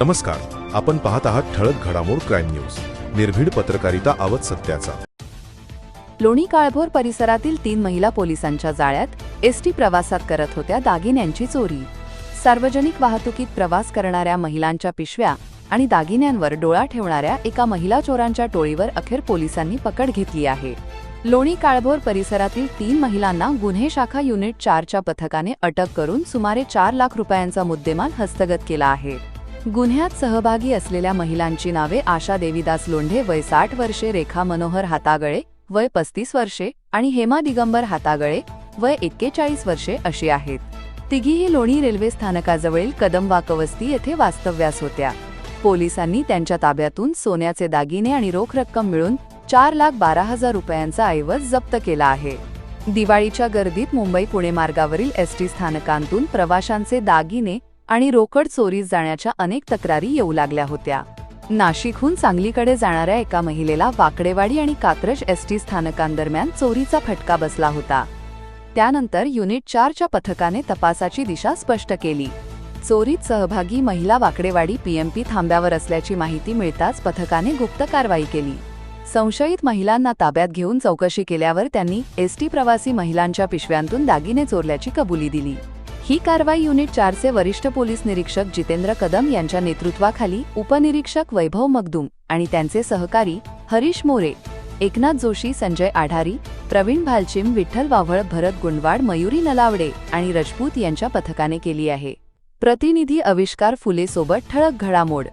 नमस्कार आपण पाहत आहात ठळक घडामोड क्राईम न्यूज. निर्भीड पत्रकारिता आवत सत्याचा. लोणी काळभोर परिसरातील तीन महिला पोलिसांच्या जाळ्यात एसटी प्रवासात करत होत्या दागिन्यांची चोरी. सार्वजनिक वाहतुकीत प्रवास करणाऱ्या महिलांच्या पिशव्या आणि दागिन्यांवर डोळा ठेवणाऱ्या एका महिला चोरांच्या टोळीवर अखेर पोलिसांनी पकड घेतली आहे. लोणी काळभोर परिसरातील तीन महिलांना गुन्हे शाखा युनिट चारच्या पथकाने अटक करून सुमारे चार लाख रुपयांचा मुद्देमाल हस्तगत केला आहे. गुन्ह्यात सहभागी असलेल्या महिलांची नावे आशा देवीदास लोंढे वय साठ वर्षे रेखा मनोहर हातागळे वय पस्तीस वर्षे आणि हेमा दिगंबर हातागळे वय एक्केचाळीस वर्षे अशी आहेत. तिघीही लोणी रेल्वे स्थानकाजवळील कदमवाकवस्ती येथे वास्तव्यास होत्या. पोलिसांनी त्यांच्या ताब्यातून सोन्याचे दागिने आणि रोख रक्कम मिळून चार लाख बारा हजार रुपयांचा ऐवज जप्त केला आहे. दिवाळीच्या गर्दीत मुंबई पुणे मार्गावरील एसटी स्थानकांतून प्रवाशांचे दागिने आणि रोकड चोरीस जाण्याच्या अनेक तक्रारी येऊ लागल्या होत्या. नाशिकहून सांगलीकडे जाणाऱ्या एका महिलेला वाकडेवाडी आणि कात्रज एसटी स्थानकांदरम्यान चोरीचा फटका बसला होता. त्यानंतर युनिट चारच्या पथकाने तपासाची दिशा स्पष्ट केली. चोरीत सहभागी महिला वाकडेवाडी पीएमपी थांब्यावर असल्याची माहिती मिळताच पथकाने गुप्त कारवाई केली. संशयित महिलांना ताब्यात घेऊन चौकशी केल्यावर त्यांनी एसटी प्रवासी महिलांच्या पिशव्यांतून दागिने चोरल्याची कबुली दिली. ही कारवाई युनिट चारचे वरिष्ठ पोलीस निरीक्षक जितेंद्र कदम यांच्या नेतृत्वाखाली उपनिरीक्षक वैभव मगदूम आणि त्यांचे सहकारी हरीश मोरे एकनाथ जोशी संजय आढारी प्रवीण भालचिम विठ्ठल वाव्हळ भरत गुंडवाड मयुरी नलावडे आणि रजपूत यांच्या पथकाने केली आहे. प्रतिनिधी आविष्कार फुलेसोबत ठळक घडामोड